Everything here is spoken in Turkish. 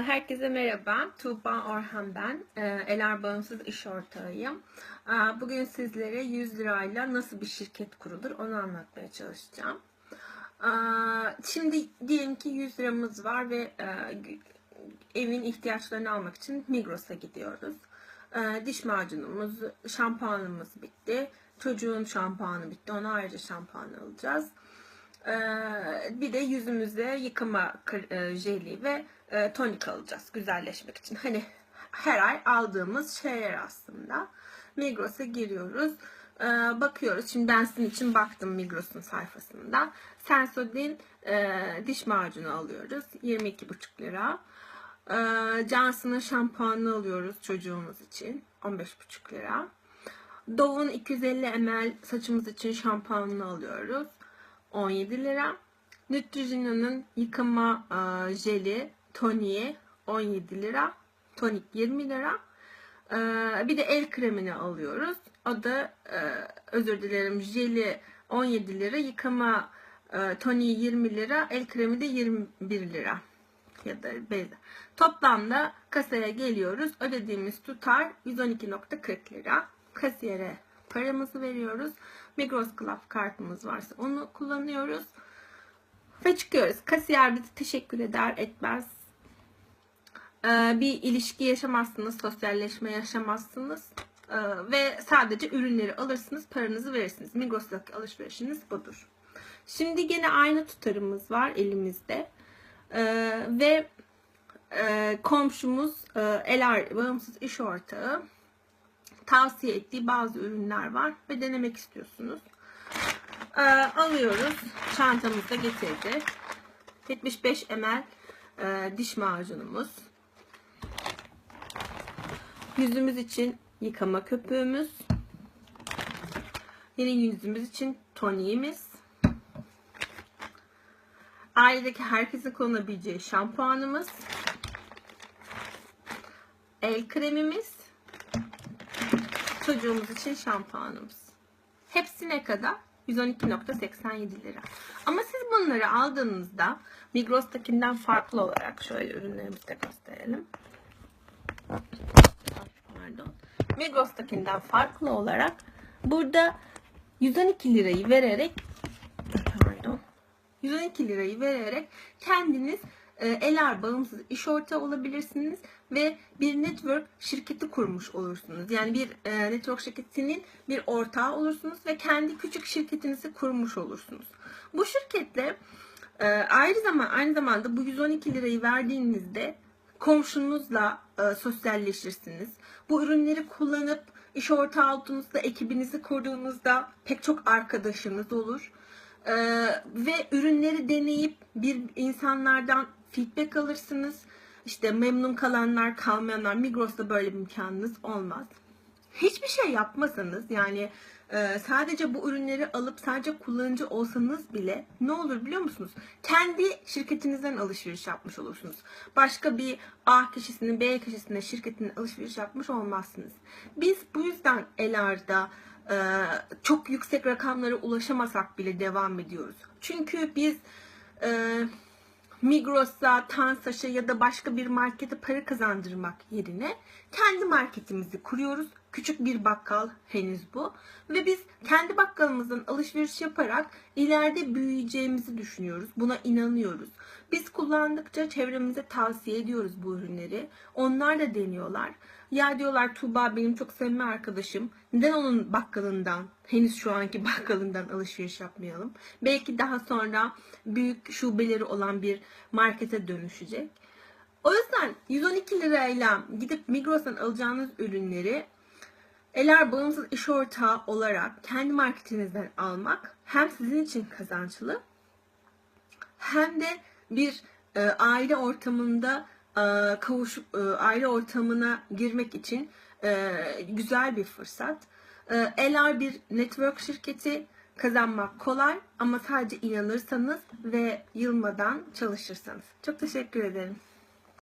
Herkese merhaba. Tuğba Orhan ben. Ee, Elar Bağımsız İş Ortağıyım. Ee, Bugün sizlere 100 lirayla nasıl bir şirket kurulur onu anlatmaya çalışacağım. Ee, Şimdi diyelim ki 100 liramız var ve e, evin ihtiyaçlarını almak için Migros'a gidiyoruz. Ee, Diş macunumuz, şampuanımız bitti. Çocuğun şampuanı bitti. Ona ayrıca şampuan alacağız. Ee, bir de yüzümüze yıkama e, jeli ve e, tonik alacağız güzelleşmek için. Hani her ay aldığımız şeyler aslında. Migros'a giriyoruz. Ee, bakıyoruz. Şimdi ben sizin için baktım Migros'un sayfasında. Sensodyne diş macunu alıyoruz. 22,5 lira. Ee, Johnson'ın şampuanını alıyoruz çocuğumuz için. 15,5 lira. Dove'un 250 ml saçımız için şampuanını alıyoruz. 17 lira. Neutrogena'nın yıkama e, jeli, toniği 17 lira. Tonik 20 lira. E, bir de el kremini alıyoruz. O da e, özür dilerim jeli 17 lira, yıkama toniği 20 lira, el kremi de 21 lira ya da beyza. Toplamda kasaya geliyoruz. Ödediğimiz tutar 112.40 lira. Kasiyere paramızı veriyoruz. Migros Club kartımız varsa onu kullanıyoruz. Ve çıkıyoruz. Kasiyer bize teşekkür eder etmez. Ee, bir ilişki yaşamazsınız, sosyalleşme yaşamazsınız. Ee, ve sadece ürünleri alırsınız, paranızı verirsiniz. Migros'taki alışverişiniz budur. Şimdi gene aynı tutarımız var elimizde. Ee, ve e, komşumuz e, Elar Bağımsız İş Ortağı tavsiye ettiği bazı ürünler var ve denemek istiyorsunuz. Ee, alıyoruz. Çantamızda getirdi. 75 ml e, diş macunumuz. Yüzümüz için yıkama köpüğümüz. Yine yüzümüz için toniğimiz. Ailedeki herkesin kullanabileceği şampuanımız. El kremimiz. Çocuğumuz için şampuanımız. Hepsine kadar 112.87 lira. Ama siz bunları aldığınızda Migros'takinden farklı olarak şöyle ürünlerimizi de gösterelim. Pardon. Migros'takinden farklı olarak burada 112 lirayı vererek pardon 112 lirayı vererek kendiniz e, Elar bağımsız iş ortağı olabilirsiniz ve bir network şirketi kurmuş olursunuz. Yani bir e, network şirketinin bir ortağı olursunuz ve kendi küçük şirketinizi kurmuş olursunuz. Bu şirketle e, ayrı zaman aynı zamanda bu 112 lirayı verdiğinizde komşunuzla e, sosyalleşirsiniz. Bu ürünleri kullanıp iş ortağı olduğunuzda, ekibinizi kurduğunuzda pek çok arkadaşınız olur. Ee, ve ürünleri deneyip bir insanlardan feedback alırsınız. İşte memnun kalanlar, kalmayanlar Migros'ta böyle bir imkanınız olmaz. Hiçbir şey yapmasanız yani e, sadece bu ürünleri alıp sadece kullanıcı olsanız bile ne olur biliyor musunuz? Kendi şirketinizden alışveriş yapmış olursunuz. Başka bir A kişisinin B kişisine şirketinin alışveriş yapmış olmazsınız. Biz bu yüzden Elar'da e, çok yüksek rakamlara ulaşamasak bile devam ediyoruz. Çünkü biz e, Migros'a, Tansaş'a ya da başka bir markete para kazandırmak yerine kendi marketimizi kuruyoruz. Küçük bir bakkal henüz bu. Ve biz kendi bakkalımızdan alışveriş yaparak ileride büyüyeceğimizi düşünüyoruz. Buna inanıyoruz. Biz kullandıkça çevremize tavsiye ediyoruz bu ürünleri. Onlar da deniyorlar. Ya diyorlar Tuğba benim çok samimi arkadaşım. Neden onun bakkalından, henüz şu anki bakkalından alışveriş yapmayalım? Belki daha sonra büyük şubeleri olan bir markete dönüşecek. O yüzden 112 lirayla gidip Migros'tan alacağınız ürünleri Eğer bağımsız iş ortağı olarak kendi marketinizden almak hem sizin için kazançlı hem de bir e, aile ortamında e, kavuş e, aile ortamına girmek için e, güzel bir fırsat. E, bir network şirketi kazanmak kolay ama sadece inanırsanız ve yılmadan çalışırsanız. Çok teşekkür ederim.